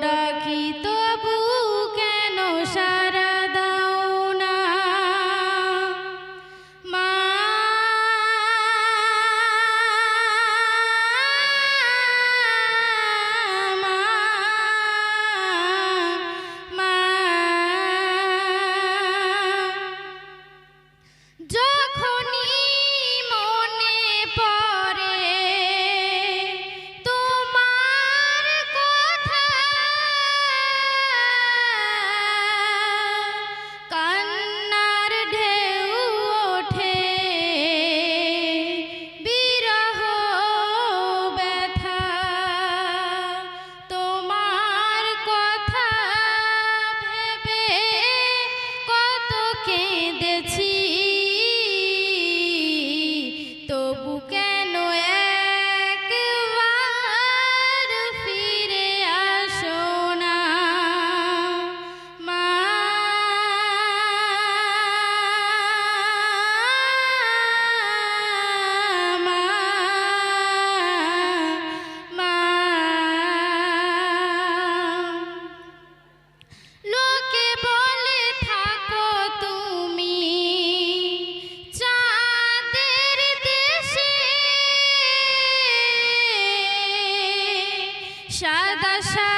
ডাকি তো Shada Shada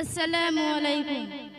السلام عليكم.